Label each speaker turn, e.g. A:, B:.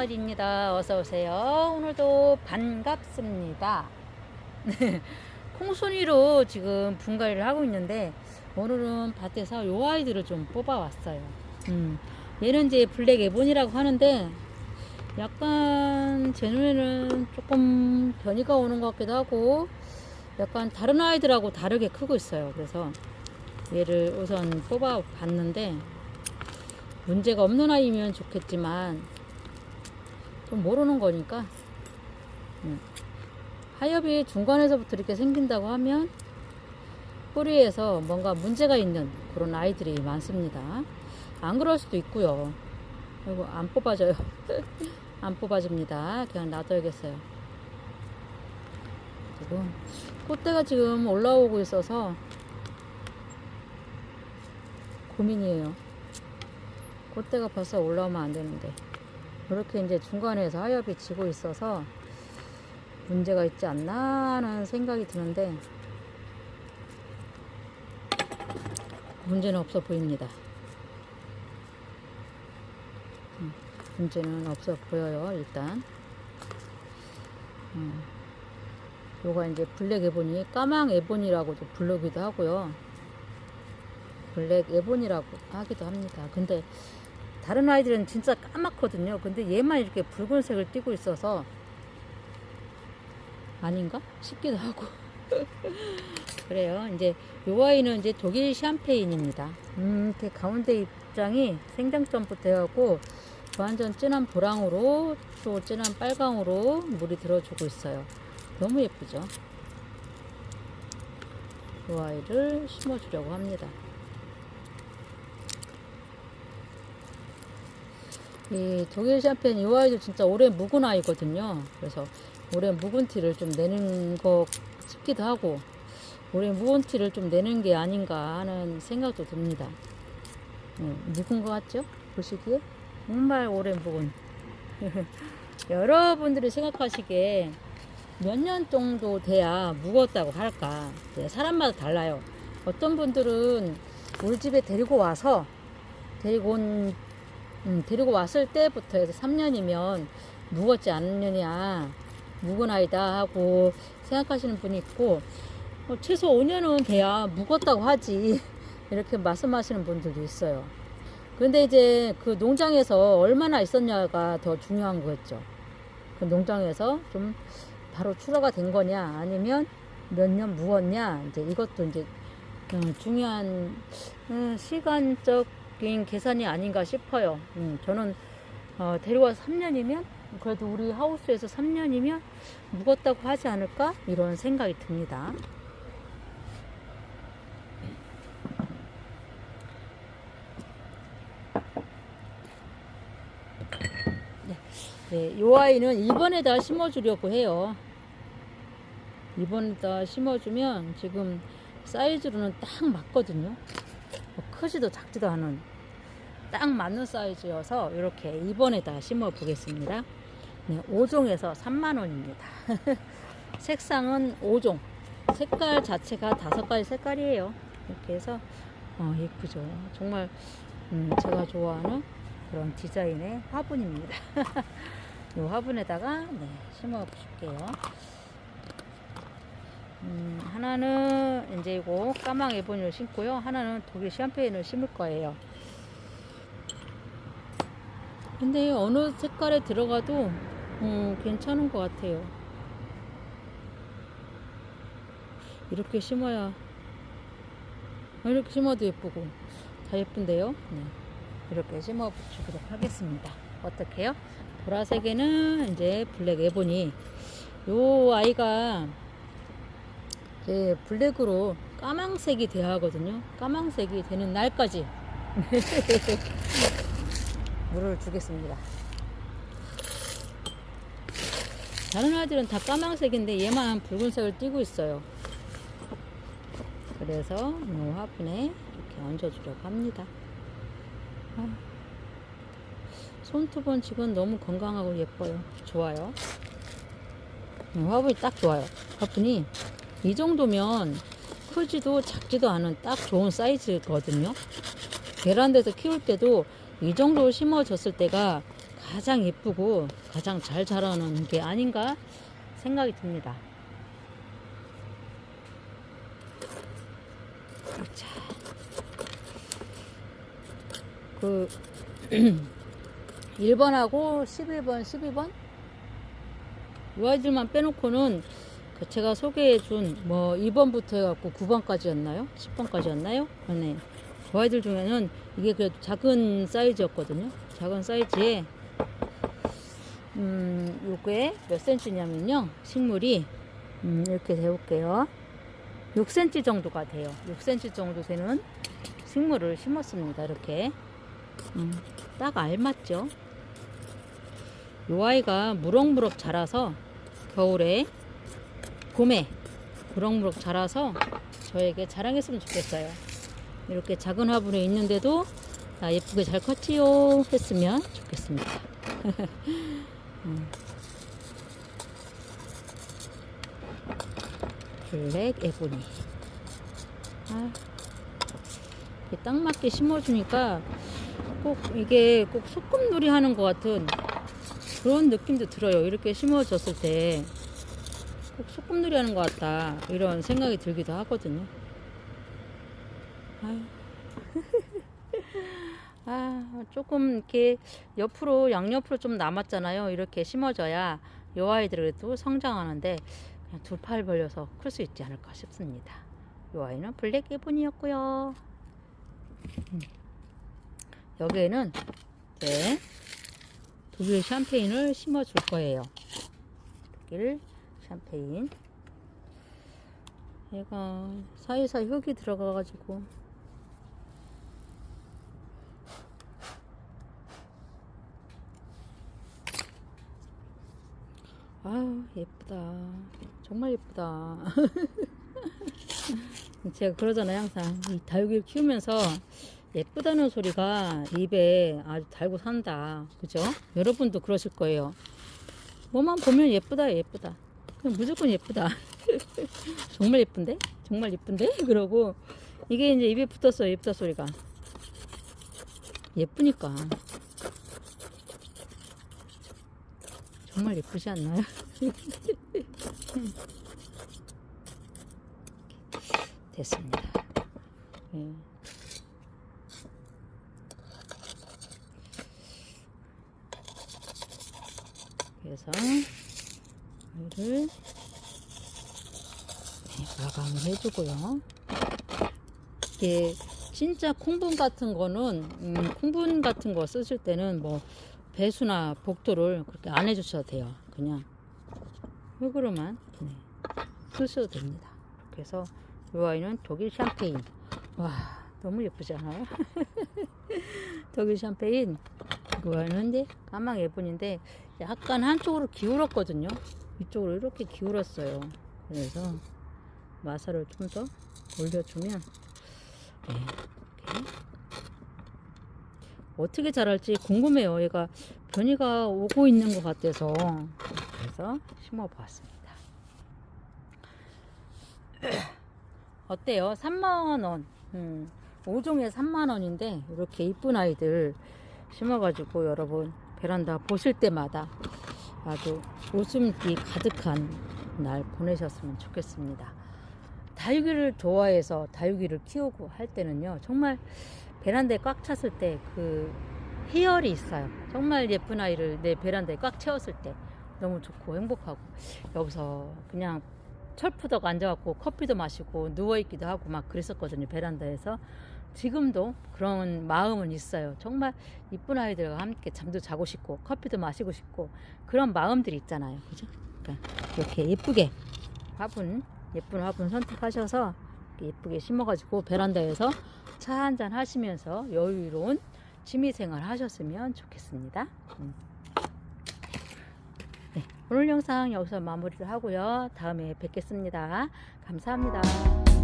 A: 강아지입니다. 어서 오세요. 오늘도 반갑습니다. 콩순이로 지금 분갈이를 하고 있는데 오늘은 밭에서 요 아이들을 좀 뽑아왔어요. 음, 얘는 이제 블랙 에본이라고 하는데 약간 제 눈에는 조금 변이가 오는 것 같기도 하고 약간 다른 아이들하고 다르게 크고 있어요. 그래서 얘를 우선 뽑아 봤는데 문제가 없는 아이면 좋겠지만 좀 모르는 거니까 음. 하엽이 중간에서부터 이렇게 생긴다고 하면 뿌리에서 뭔가 문제가 있는 그런 아이들이 많습니다. 안 그럴 수도 있고요. 아이고 안 뽑아져요. 안 뽑아집니다. 그냥 놔둬야겠어요. 지금 꽃대가 지금 올라오고 있어서 고민이에요. 꽃대가 벌써 올라오면 안 되는데 이렇게 이제 중간에서 하엽이 지고 있어서 문제가 있지 않나 하는 생각이 드는데 문제는 없어 보입니다. 음, 문제는 없어 보여요 일단. 음, 요가 이제 블랙 에본이 까망 에본이라고도 부르기도 하고요. 블랙 에본이라고 하기도 합니다. 근데 다른 아이들은 진짜 까맣거든요. 근데 얘만 이렇게 붉은색을 띠고 있어서 아닌가 싶기도 하고 그래요. 이제 요 아이는 이제 독일 샴페인입니다. 음, 이렇게 가운데 입장이 생장점부터 해갖고 완전 진한 보랑으로 또 진한 빨강으로 물이 들어주고 있어요. 너무 예쁘죠? 요 아이를 심어주려고 합니다. 이 독일 샴페인 이 아이도 진짜 오래 묵은 아이거든요. 그래서 올해 묵은 티를 좀 내는 것 싶기도 하고 올해 묵은 티를 좀 내는 게 아닌가 하는 생각도 듭니다. 네, 묵은 것 같죠? 보시기에 정말 오래 묵은 여러분들이 생각하시기에 몇 년 정도 돼야 묵었다고 할까 네, 사람마다 달라요. 어떤 분들은 우리 집에 데리고 와서 데리고 온 음, 데리고 왔을 때부터 해서 3년이면 묵었지 않느냐 묵은 아이다 하고 생각하시는 분이 있고 어, 최소 5년은 돼야 묵었다고 하지 이렇게 말씀하시는 분들도 있어요. 근데 이제 그 농장에서 얼마나 있었냐가 더 중요한 거겠죠. 그 농장에서 좀 바로 출하가 된 거냐 아니면 몇 년 묵었냐 이제 이것도 이제 음, 중요한 음, 시간적 인 계산이 아닌가 싶어요. 음, 저는 어, 데려와서 3년이면 그래도 우리 하우스에서 3년이면 묵었다고 하지 않을까? 이런 생각이 듭니다. 네, 네, 이 아이는 이번에다 심어주려고 해요. 이번에다 심어주면 지금 사이즈로는 딱 맞거든요. 뭐 크지도 작지도 않은 딱 맞는 사이즈여서 이렇게 이번에다 심어 보겠습니다. 네, 5종에서 3만원입니다. 색상은 5종. 색깔 자체가 다섯 가지 색깔이에요. 이렇게 해서, 어, 예쁘죠. 정말, 음, 제가 좋아하는 그런 디자인의 화분입니다. 이 화분에다가, 네, 심어 볼게요. 음, 하나는 이제 이거 까망 에보니를 심고요. 하나는 독일 샴페인을 심을 거예요. 근데 어느 색깔에 들어가도 음, 괜찮은 것 같아요. 이렇게 심어야 아, 이렇게 심어도 예쁘고 다 예쁜데요. 네. 이렇게 심어 주도록 하겠습니다. 어떻게요? 보라색에는 이제 블랙 에보니 요 아이가 이제 블랙으로 까망색이 돼야 하거든요. 까망색이 되는 날까지 물을 주겠습니다. 다른 아이들은 다 까망색인데 얘만 붉은색을 띠고 있어요. 그래서 이 화분에 이렇게 얹어주려고 합니다. 아, 손톱은 지금 너무 건강하고 예뻐요. 좋아요. 이 화분이 딱 좋아요. 화분이 이 정도면 크지도 작지도 않은 딱 좋은 사이즈거든요. 베란다에서 키울 때도 이 정도 심어졌을 때가 가장 예쁘고 가장 잘 자라는 게 아닌가 생각이 듭니다. 자, 그 1번하고 11번, 12번 이 아이들만 빼놓고는 그 제가 소개해준 뭐 2번부터 해갖고 9번까지였나요? 10번까지였나요? 네. 그 아이들 중에는 이게 그 작은 사이즈였거든요. 작은 사이즈에 음 요게 몇 센치냐면요. 식물이 음, 이렇게 해볼게요. 6cm 정도가 돼요. 6cm 정도 되는 식물을 심었습니다. 이렇게 음, 딱 알맞죠. 요 아이가 무럭무럭 자라서 겨울에 봄에 무럭무럭 자라서 저에게 자랑했으면 좋겠어요. 이렇게 작은 화분에 있는데도 다 예쁘게 잘 컸지요 했으면 좋겠습니다. 음. 블랙 에보니. 아, 딱 맞게 심어주니까 꼭 이게 꼭 소꿉놀이 하는 것 같은 그런 느낌도 들어요. 이렇게 심어졌을 때 꼭 소꿉놀이 하는 것 같다. 이런 생각이 들기도 하거든요. 아, 조금 이렇게 옆으로, 양옆으로 좀 남았잖아요. 이렇게 심어져야 요 아이들도 성장하는데 그냥 두 팔 벌려서 클 수 있지 않을까 싶습니다. 요 아이는 블랙 에본이었고요. 음. 여기에는 이제 독일 샴페인을 심어 줄 거예요. 독일 샴페인. 얘가 사이사이 흙이 들어가가지고. 아유 예쁘다. 정말 예쁘다. 제가 그러잖아요 항상. 이 다육이를 키우면서 예쁘다는 소리가 입에 아주 달고 산다. 그죠? 여러분도 그러실 거예요. 뭐만 보면 예쁘다 예쁘다 무조건 예쁘다 정말 예쁜데 정말 예쁜데 그러고 이게 이제 입에 붙었어요 예쁘다 소리가 예쁘니까 정말 예쁘지 않나요? 됐습니다. 예. 그래서 이를 네, 마감을 해주고요. 이게 진짜 콩분 같은 거는 음, 콩분 같은 거 쓰실 때는 뭐 배수나 복도를 그렇게 안 해주셔도 돼요. 그냥 흙으로만 네, 쓰셔도 됩니다. 그래서 이 아이는 독일 샴페인. 와 너무 예쁘지 않아요? 독일 샴페인 이 아이는 이제 까망 예쁜인데 약간 한쪽으로 기울었거든요. 이쪽으로 이렇게 기울었어요. 그래서 마사를 좀 더 올려주면 네, 어떻게 자랄지 궁금해요. 얘가 변이가 오고 있는 것 같아서 그래서 심어보았습니다. 어때요? 3만원 음, 5종에 3만원인데 이렇게 이쁜 아이들 심어가지고 여러분 베란다 보실 때마다 아주 웃음기 가득한 날 보내셨으면 좋겠습니다. 다육이를 좋아해서 다육이를 키우고 할 때는요 정말 베란다에 꽉 찼을 때그 희열이 있어요. 정말 예쁜 아이를 내 베란다에 꽉 채웠을 때 너무 좋고 행복하고 여기서 그냥 철푸덕 앉아갖고 커피도 마시고 누워있기도 하고 막 그랬었거든요. 베란다에서. 지금도 그런 마음은 있어요. 정말 이쁜 아이들과 함께 잠도 자고 싶고 커피도 마시고 싶고 그런 마음들이 있잖아요. 그죠? 그러니까 이렇게 예쁘게 화분, 예쁜 화분 선택하셔서 예쁘게 심어가지고 베란다에서 차 한잔 하시면서 여유로운 취미생활 하셨으면 좋겠습니다. 음. 네, 오늘 영상 여기서 마무리를 하고요. 다음에 뵙겠습니다. 감사합니다.